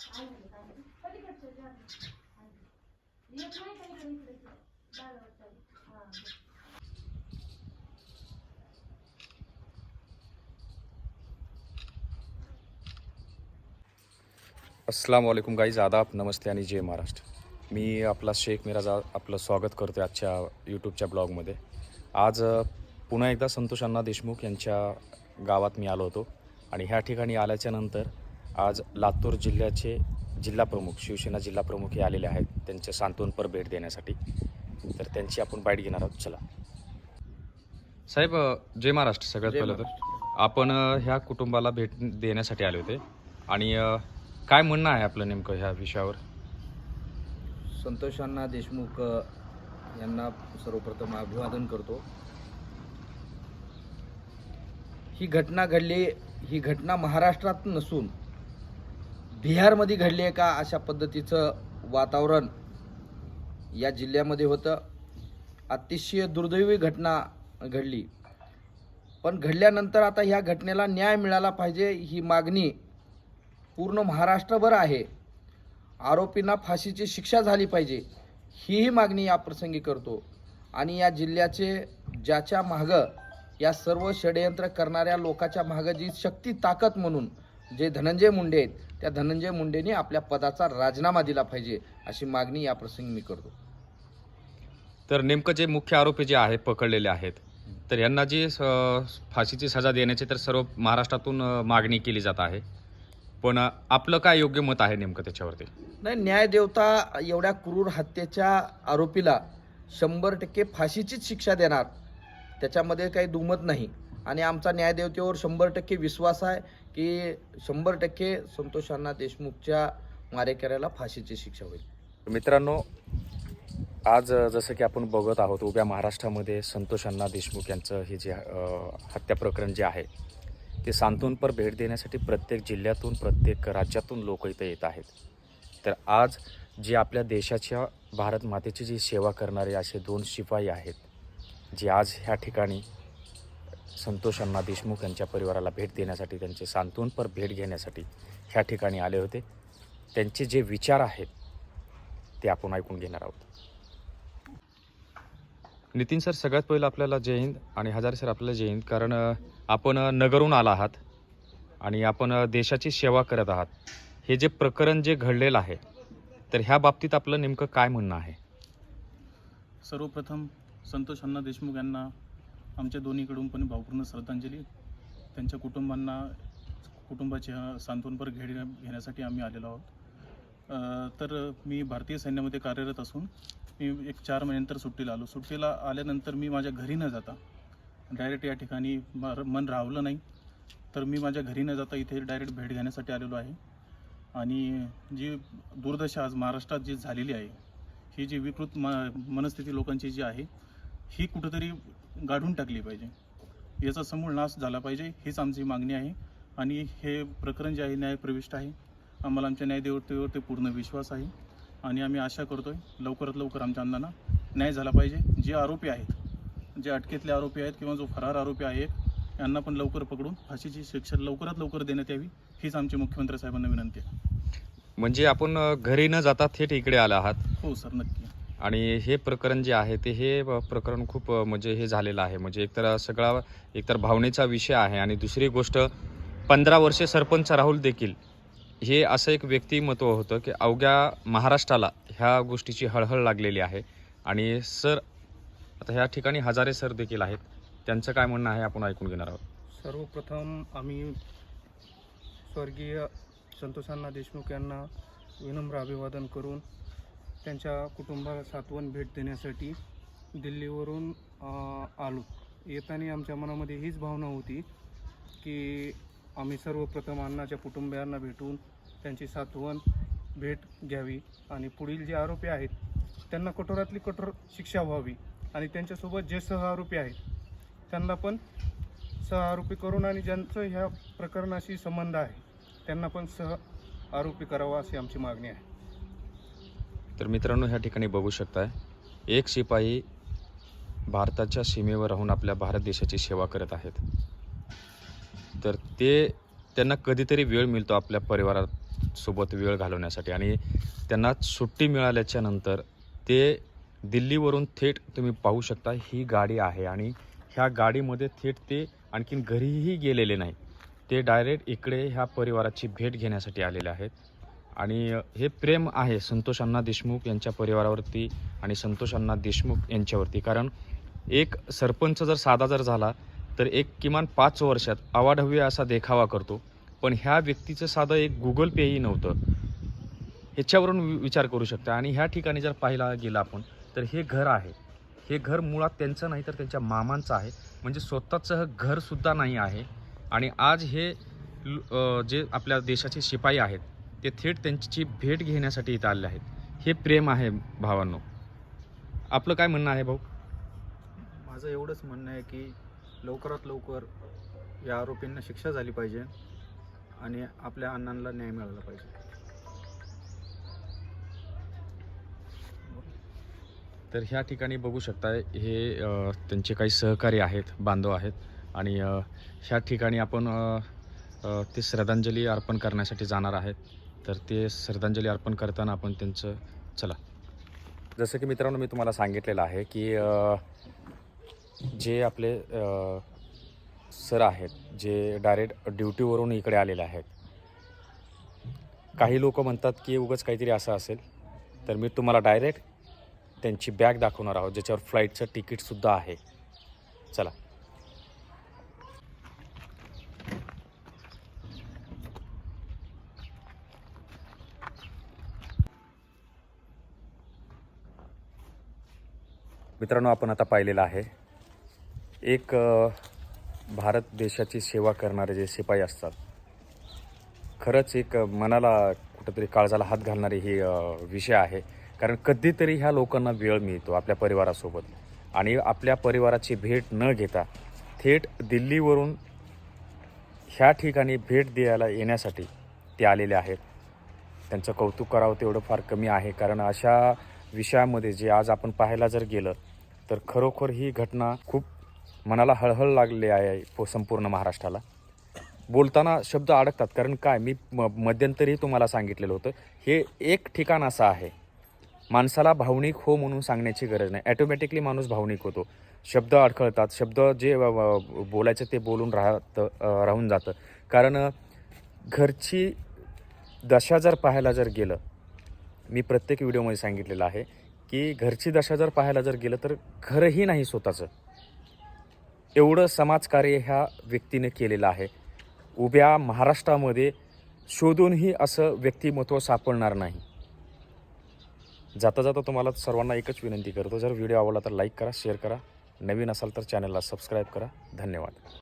अस्सलाम वालेकुम गाईज आदाब नमस्ते आणि जय महाराष्ट्र. मी आपला शेख मिराज आपलं स्वागत करतो आजच्या यूट्यूबच्या ब्लॉगमध्ये. आज पुन्हा एकदा संतोष अण्णा देशमुख यांच्या गावात मी आलो होतो आणि ह्या ठिकाणी आल्याच्यानंतर आज लातूर जिल्ह्याचे जिल्हा प्रमुख शिवसेना जिल्हा प्रमुख हे आलेले आहेत. त्यांच्या सांत्वनपर भेट देण्यासाठी. तर त्यांची आपण बाईट घेणार आहोत. चला. साहेब जय महाराष्ट्र सगळ्यात पहिलं तर. आपण ह्या कुटुंबाला भेट देण्यासाठी आले होते. आणि काय म्हणणं आहे आपलं नेमकं ह्या विषयावर? संतोष अण्णा देशमुख यांना सर्वप्रथम अभिवादन करतो. ही घटना घडली ही घटना महाराष्ट्रात नसून बिहारमध्ये घडली आहे का अशा पद्धतीचं वातावरण या जिल्ह्यामध्ये होतं? अतिशय दुर्दैवी घटना घडली. पण घडल्यानंतर आता ह्या घटनेला न्याय मिळाला पाहिजे ही मागणी पूर्ण महाराष्ट्रभर आहे. आरोपींना फाशीची शिक्षा झाली पाहिजे हीही मागणी या प्रसंगी करतो. आणि या जिल्ह्याचे ज्याच्या मागं या सर्व षडयंत्र करणाऱ्या लोकाच्या मागं जी शक्ती ताकद म्हणून जे धनंजय मुंडे आहेत त्या धनंजय मुंडेंनी आपल्या पदाचा राजीनामा दिला पाहिजे अशी मागणी या प्रसंगी मी करतो. तर नेमकं जे मुख्य आरोपी जे आहेत पकडलेले आहेत तर यांना जी फाशीची सजा देण्याची तर सर्व महाराष्ट्रातून मागणी केली जात आहे. पण आपलं काय योग्य मत आहे नेमकं त्याच्यावरती? नाही न्यायदेवता एवढ्या क्रूर हत्येच्या आरोपीला शंभर टक्के फाशीचीच शिक्षा देणार त्याच्यामध्ये काही दुमत नाही. आणि आमचा न्यायदेवतेवर शंभर टक्के विश्वास आहे की शंभर टक्के संतोष अण्णा देशमुखच्या मारेकऱ्याला फाशीची शिक्षा होईल. मित्रांनो आज जसं की आपण बघत आहोत उभ्या महाराष्ट्रामध्ये संतोष अण्णा देशमुख यांचं हे जे हत्या प्रकरण जे आहे ते सांत्वनपर भेट देण्यासाठी प्रत्येक जिल्ह्यातून प्रत्येक राज्यातून लोक इथं येत आहेत. तर आज जे आपल्या देशाच्या भारत मातेची जी सेवा करणारे असे दोन शिपाई आहेत जे आज ह्या ठिकाणी संतोष अण्णा देशमुख यांच्या परिवाराला भेट देण्यासाठी त्यांचे सांत्वनपर भेट घेण्यासाठी ह्या ठिकाणी आले होते. त्यांचे जे विचार आहेत ते आपण ऐकून घेणार आहोत. नितीन सर सगळ्यात पहिलं आपल्याला जय हिंद आणि हजारे सर आपल्याला जय हिंद. कारण आपण अ, नगरहून आला आहात आणि आपण देशाची सेवा करत आहात. हे जे प्रकरण जे घडलेलं आहे तर ह्या बाबतीत आपलं नेमकं काय म्हणणं आहे? सर्वप्रथम संतोष अण्णा देशमुख यांना आमच्या दोन्हीकडून पण भावपूर्ण श्रद्धांजली. त्यांच्या कुटुंबांना कुटुंबाची हा सांत्वनपर घेड घेण्यासाठी आम्ही आलेलो आहोत. तर मी भारतीय सैन्यामध्ये कार्यरत असून मी एक चार महिन्यानंतर सुट्टीला आलो. सुट्टीला आल्यानंतर मी माझ्या घरी न जाता डायरेक्ट या ठिकाणी मन राहवलं नाही. तर मी माझ्या घरी न जाता इथे डायरेक्ट भेट घेण्यासाठी आलेलो आहे. आणि जी दुर्दशा आज महाराष्ट्रात जी झालेली आहे ही जी विकृत म मनस्थिती लोकांची जी आहे ही कुठंतरी गाढून टाकली पाहिजे. याचा समूळ नाश झाला पाहिजे हीच आमची मागणी आहे आणि हे प्रकरण जे आहे न्यायप्रविष्ट आहे. आम्हाला आमच्या न्यायदेवतेवर ते पूर्ण विश्वास आहे आणि आम्ही आशा करतोय लवकरात लवकर आमच्या अण्णांना न्याय झाला पाहिजे. जे आरोपी आहेत जे अटकेतले आरोपी आहेत किंवा जो फरार आरोपी आहे यांना पण लवकर पकडून फाशीची शिक्षा लवकरात लवकर देण्यात यावी हीच आमची मुख्यमंत्री साहेबांना विनंती आहे. म्हणजे आपण घरी न जाता थेट इकडे आला आहात? हो सर नक्की. आणि हे प्रकरण जे आहे ते हे प्रकरण खूप म्हणजे हे झालेलं आहे. म्हणजे एकतर सगळा एकतर भावनेचा विषय आहे आणि दुसरी गोष्ट पंधरा वर्षे सरपंच राहुल देखील हे असं एक व्यक्तिमत्व होतं की अवघ्या महाराष्ट्राला ह्या गोष्टीची हळहळ लागलेली आहे. आणि सर आता ह्या ठिकाणी हजारे सर देखील आहेत. त्यांचं काय म्हणणं आहे आपण ऐकून घेणार आहोत. सर्वप्रथम आम्ही स्वर्गीय संतोषांना देशमुख यांना विनम्र अभिवादन करून त्यांच्या कुटुंबाला सातवन भेट देण्यासाठी दिल्लीवरून आलो. येताना आमच्या मनामध्ये हीच भावना होती की आम्ही सर्वप्रथम अण्णाच्या कुटुंबियांना भेटून त्यांची सातवन भेट घ्यावी आणि पुढील जे आरोपी आहेत त्यांना कठोरातली कठोर शिक्षा व्हावी आणि त्यांच्यासोबत जे सह आरोपी आहेत त्यांना पण सह आरोपी करून आणि ज्यांचं ह्या प्रकरणाशी संबंध आहे त्यांना पण सह आरोपी करावा अशी आमची मागणी आहे. तर मित्रांनो ह्या ठिकाणी बघू शकताय एक शिपाई भारताच्या सीमेवर राहून आपल्या भारत देशाची सेवा करत आहेत. तर ते त्यांना कधीतरी वेळ मिळतो आपल्या परिवारासोबत वेळ घालवण्यासाठी आणि त्यांना सुट्टी मिळाल्याच्या नंतर ते दिल्लीवरून थेट तुम्ही पाहू शकता ही गाडी आहे आणि ह्या गाडीमध्ये थेट ते आणखीन घरीही गेलेले नाही. ते डायरेक्ट इकडे ह्या परिवाराची भेट घेण्यासाठी आलेले आहेत. आणि हे प्रेम आहे संतोष अण्णा देशमुख यांच्या परिवारावरती आणि संतोष अण्णा देशमुख यांच्यावरती. कारण एक सरपंच जर साधा जर झाला तर एक किमान पाच वर्षात अवाढव्य असा देखावा करतो. पण ह्या व्यक्तीचं साधं एक गुगल पेही नव्हतं. ह्याच्यावरून वि- विचार करू शकता. आणि ह्या ठिकाणी जर पाहायला गेलं आपण तर हे घर आहे. हे घर मुळात त्यांचं नाही तर त्यांच्या मामांचं आहे. म्हणजे स्वतःचं घरसुद्धा नाही आहे. आणि आज हे जे आपल्या देशाचे शिपाई आहेत ते थेट त्यांची भेट घेण्यासाठी इथं आले आहेत. हे प्रेम आहे भावांनो. आपलं काय म्हणणं आहे भाऊ? माझं एवढंच म्हणणं आहे की लवकरात लवकर या आरोपींना शिक्षा झाली पाहिजे आणि आपल्या अण्णांना न्याय मिळाला पाहिजे. तर ह्या ठिकाणी बघू शकताय हे त्यांचे काही सहकारी आहेत बांधव आहेत आणि ह्या ठिकाणी आपण ते श्रद्धांजली अर्पण करण्यासाठी जाणार आहेत. तर ते श्रद्धांजली अर्पण करताना आपण त्यांचं चला. जसं की मित्रांनो मी तुम्हाला सांगितलेलं आहे की जे आपले सर आहेत जे डायरेक्ट ड्युटीवरून इकडे आलेले आहेत काही लोक म्हणतात की उगाच काहीतरी असं असेल तर मी तुम्हाला डायरेक्ट त्यांची बॅग दाखवणार आहोत ज्याच्यावर फ्लाईटचं तिकीटसुद्धा आहे. चला. मित्रांनो आपण आता पाहिलेलं आहे. एक भारत देशाची सेवा करणारे जे शिपाई असतात खरंच एक मनाला कुठंतरी काळजाला हात घालणारे ही विषय आहे. कारण कधीतरी ह्या लोकांना वेळ मिळतो आपल्या परिवारासोबत. आणि आपल्या परिवाराची भेट न घेता थेट दिल्लीवरून ह्या ठिकाणी भेट द्यायला येण्यासाठी ते आलेले आहेत. त्यांचं कौतुक करावं तेवढं फार कमी आहे. कारण अशा विषयामध्ये जे आज आपण पाहायला जर गेलं तर खरोखर ही घटना खूप मनाला हळहळ लागली आहे पो- संपूर्ण महाराष्ट्राला. बोलताना शब्द अडकतात कारण काय? मी म मध्यंतरी तुम्हाला सांगितलेलं होतं हे एक ठिकाण असं आहे. माणसाला भावनिक हो म्हणून सांगण्याची गरज नाही. ॲटोमॅटिकली माणूस भावनिक होतो. शब्द अडखळतात शब्द जे बोलायचं ते बोलून राहतं राहून जातं. कारण घरची दशा जर पाहायला जर गेलं मी प्रत्येक व्हिडिओमध्ये सांगितलेलं आहे की घरची दशा जर पाहायला जर गेलं तर घरही नाही स्वतःचं. एवढं समाजकार्य ह्या व्यक्तीने केलेलं आहे. उभ्या महाराष्ट्रामध्ये शोधूनही असं व्यक्तिमत्व सापडणार नाही. जाता जाता तुम्हाला सर्वांना एकच विनंती करतो जर व्हिडिओ आवडला तर लाईक करा शेअर करा. नवीन असाल तर चॅनलला सबस्क्राईब करा. धन्यवाद.